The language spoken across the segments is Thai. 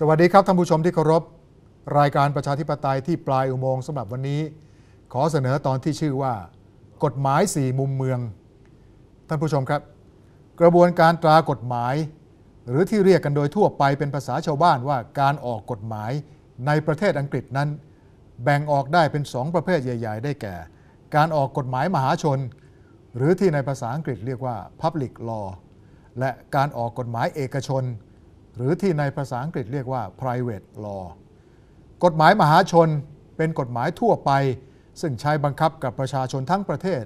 สวัสดีครับท่านผู้ชมที่เคารพรายการประชาธิปไตยที่ปลายอุโมงค์สำหรับวันนี้ ขอเสนอตอนที่ชื่อว่า กฎหมายสี่มุมเมือง ท่านผู้ชมครับ กระบวนการตรากฎหมาย หรือที่เรียกกันโดยทั่วไปเป็นภาษาชาวบ้านว่าการออกกฎหมายในประเทศอังกฤษนั้น แบ่งออกได้เป็นสองประเภทใหญ่ ๆ ได้แก่ การออกกฎหมายมหาชน หรือที่ในภาษาอังกฤษเรียกว่า public law และการออกกฎหมายเอกชน หรือที่ในภาษาอังกฤษเรียกว่า private law กฎหมายมหาชนเป็นกฎหมายทั่วไป ซึ่งใช้บังคับกับประชาชนทั้งประเทศ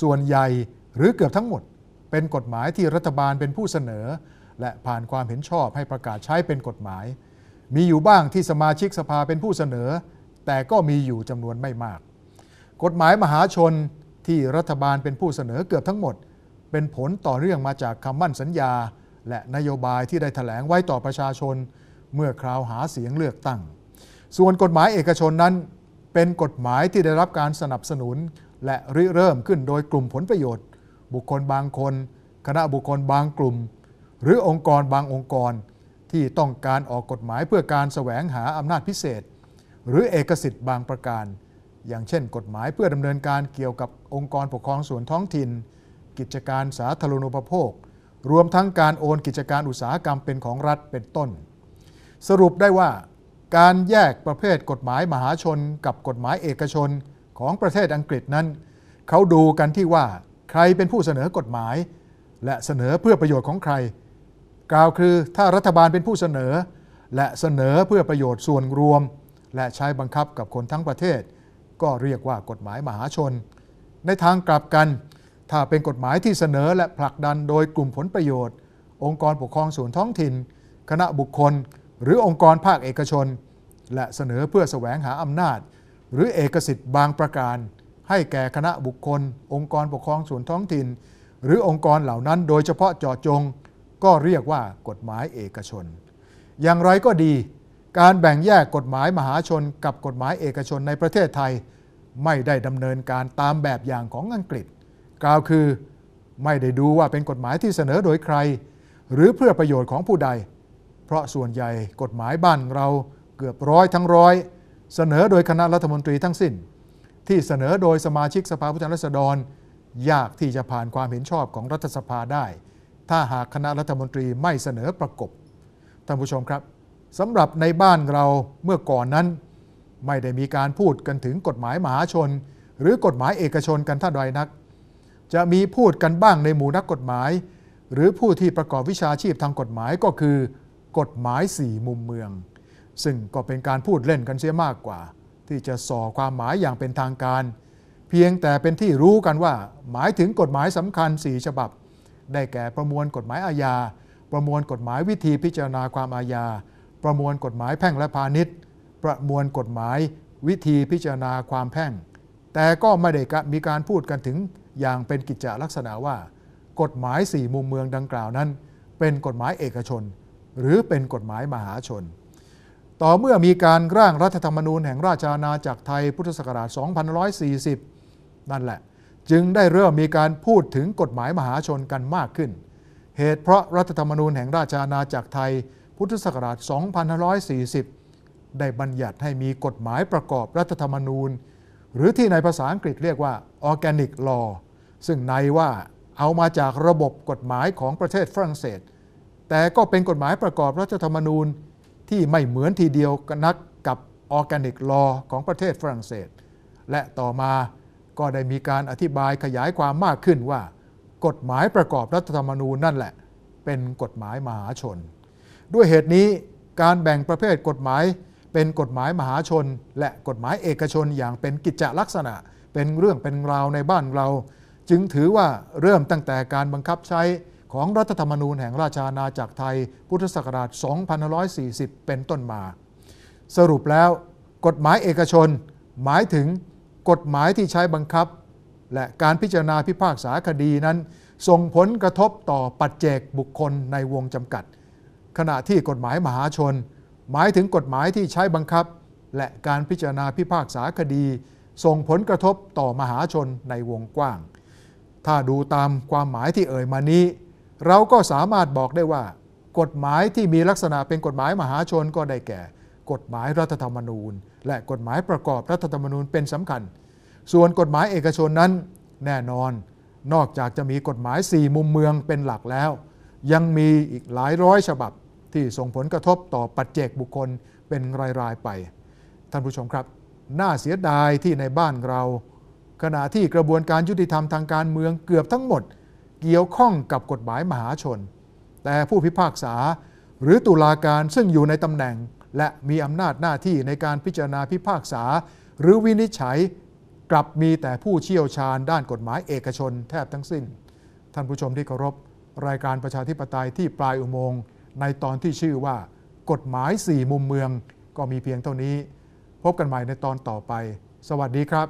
ส่วนใหญ่หรือเกือบทั้งหมด เป็นกฎหมายที่รัฐบาลเป็นผู้เสนอ และผ่านความเห็นชอบให้ประกาศใช้เป็นกฎหมาย มีอยู่บ้างที่สมาชิกสภาเป็นผู้เสนอ แต่ก็มีอยู่จำนวนไม่มาก กฎหมายมหาชนที่รัฐบาลเป็นผู้เสนอเกือบทั้งหมด เป็นผลต่อเรื่องมาจากคำมั่นสัญญา และนโยบายที่ได้ถแถลงไว้ต่อประชาชน เมื่อคราวหาเสียงเลือกตั้ง ส่วนกฎหมายเอกชนนั้น เป็นกฎหมายที่ได้รับการสนับสนุน และริเริ่มขึ้นโดยกลุ่มผลประโยชน์ บุคคลบางคน คณะบุคคลบางกลุ่ม หรือองค์กรบางองค์กร ที่ต้องการออกกฎหมายเพื่อการแสวงหาอำนาจพิเศษ หรือเอกสิทธิ์บางประการ อย่างเช่น กฎหมายเพื่อดำเนินการเกี่ยวกับองค์กรปกครองส่วนท้องถิ่น กิจการสาธารณูปโภค รวมทั้งการโอนกิจการอุตสาหกรรมเป็นของรัฐเป็นต้น สรุปได้ว่า การแยกประเภทกฎหมายมหาชนกับกฎหมายเอกชนของประเทศอังกฤษนั้น เขาดูกันที่ว่าใครเป็นผู้เสนอกฎหมาย และเสนอเพื่อประโยชน์ของใคร กล่าวคือถ้ารัฐบาลเป็นผู้เสนอ และเสนอเพื่อประโยชน์ส่วนรวม และใช้บังคับกับคนทั้งประเทศ ก็เรียกว่ากฎหมายมหาชน ในทางกลับกัน ถ้าเป็นกฎหมายที่เสนอและผลักดันโดยกลุ่มผลประโยชน์ องค์กรปกครองส่วนท้องถิ่น คณะบุคคล หรือองค์กรภาคเอกชน และเสนอเพื่อแสวงหาอำนาจ หรือเอกสิทธิ์บางประการ ให้แก่คณะบุคคล องค์กรปกครองส่วนท้องถิ่น หรือองค์กรเหล่านั้น โดยเฉพาะเจาะจง ก็เรียกว่ากฎหมายเอกชน อย่างไรก็ดี การแบ่งแยกกฎหมายมหาชน กับกฎหมายเอกชนในประเทศไทย ไม่ได้ดำเนินการตามแบบอย่างของอังกฤษ กล่าวคือไม่ได้ดูว่าเป็นกฎหมายที่เสนอโดยใคร หรือเพื่อประโยชน์ของผู้ใด เพราะส่วนใหญ่กฎหมายบ้านเราเกือบร้อยทั้งร้อย เสนอโดยคณะรัฐมนตรีทั้งสิ้น ที่เสนอโดยสมาชิกสภาผู้แทนราษฎร ยากที่จะผ่านความเห็นชอบของรัฐสภาได้ ถ้าหากคณะรัฐมนตรีไม่เสนอประกบท่านผู้ชมครับสำหรับในบ้านเราเมื่อก่อนนั้น ไม่ได้มีการพูดกันถึงกฎหมายมหาชน หรือกฎหมายเอกชนกันท่าใดนัก จะมีพูดกันบ้างในหมู่นักกฎหมาย หรือผู้ที่ประกอบวิชาชีพทางกฎหมายก็คือ กฎหมายสี่มุมเมือง ซึ่งก็เป็นการพูดเล่นกันเสียมากกว่า ที่จะส่อความหมายอย่างเป็นทางการ เพียงแต่เป็นที่รู้กันว่า หมายถึงกฎหมายสำคัญ4ฉบับ ได้แก่ประมวลกฎหมายอาญาประมวลกฎหมายวิธีพิจารณาความอาญาประมวลกฎหมายแพ่งและพาณิชย์ ประมวลกฎหมายวิธีพิจารณาความแพ่ง แต่ก็ไม่ได้มีการพูดกันถึง อย่างเป็นกิจจลักษณะว่า กฎหมายสี่มุมเมืองดังกล่าวนั้น เป็นกฎหมายเอกชน หรือเป็นกฎหมายมหาชน ต่อเมื่อมีการร่างรัฐธรรมนูญแห่งราชอาณาจักรไทยพุทธศักราช2540 นั่นแหละ จึงได้เริ่มมีการพูดถึงกฎหมายมหาชนกันมากขึ้น เหตุเพราะรัฐธรรมนูญแห่งราชอาณาจักรไทยพุทธศักราช 2540 ได้บัญญัติให้มีกฎหมายประกอบรัฐธรรมนูญ หรือที่ในภาษาอังกฤษเรียกว่า organic law ซึ่งในว่าเอามาจากระบบกฎหมายของประเทศฝรั่งเศส แต่ก็เป็นกฎหมายประกอบรัฐธรรมนูญที่ไม่เหมือนทีเดียวกันนักกับ organic law ของประเทศฝรั่งเศส และต่อมาก็ได้มีการอธิบายขยายความมากขึ้นว่า กฎหมายประกอบรัฐธรรมนูญนั่นแหละ เป็นกฎหมายมหาชน ด้วยเหตุนี้การแบ่งประเภทกฎหมายเป็นกฎหมายมหาชน และกฎหมายเอกชนอย่างเป็นกิจจลักษณะ เป็นเรื่องเป็นราวในบ้านเรา จึงถือว่าเริ่มตั้งแต่การบังคับใช้ของรัฐธรรมนูญแห่งราชอาณาจักรไทย พุทธศักราช 2540 เป็นต้นมา สรุปแล้ว กฎหมายเอกชน หมายถึงกฎหมายที่ใช้บังคับ และการพิจารณาพิพากษาคดีนั้น ส่งผลกระทบต่อปัจเจกบุคคลในวงจำกัด ขณะที่กฎหมายมหาชน หมายถึงกฎหมายที่ใช้บังคับ และการพิจารณาพิพากษาคดี ส่งผลกระทบต่อมหาชนในวงกว้าง ถ้าดูตามความหมายที่เอ่ยมานี้ เราก็สามารถบอกได้ว่า กฎหมายที่มีลักษณะเป็นกฎหมายมหาชนก็ได้แก่ กฎหมายรัฐธรรมนูญ และกฎหมายประกอบรัฐธรรมนูญเป็นสำคัญ ส่วนกฎหมายเอกชนนั้น แน่นอน นอกจากจะมีกฎหมาย 4 มุมเมืองเป็นหลักแล้ว ยังมีอีกหลายร้อยฉบับที่ส่งผลกระทบต่อปัจเจกบุคคลเป็นรายๆไป ท่านผู้ชมครับ น่าเสียดายที่ในบ้านเรา ขณะที่กระบวนการยุติธรรมทางการเมืองเกือบทั้งหมด เกี่ยวข้องกับกฎหมายมหาชน แต่ผู้พิพากษาหรือตุลาการซึ่งอยู่ในตำแหน่ง และมีอำนาจหน้าที่ในการพิจารณาพิพากษา หรือวินิจฉัยกลับมีแต่ผู้เชี่ยวชาญด้านกฎหมายเอกชนแทบทั้งสิ้น ท่านผู้ชมที่เคารพ รายการประชาธิปไตยที่ปลายอุโมงค์ในตอนที่ชื่อว่า กฎหมาย4มุมเมือง ก็มีเพียงเท่านี้ พบกันใหม่ในตอนต่อไป สวัสดีครับ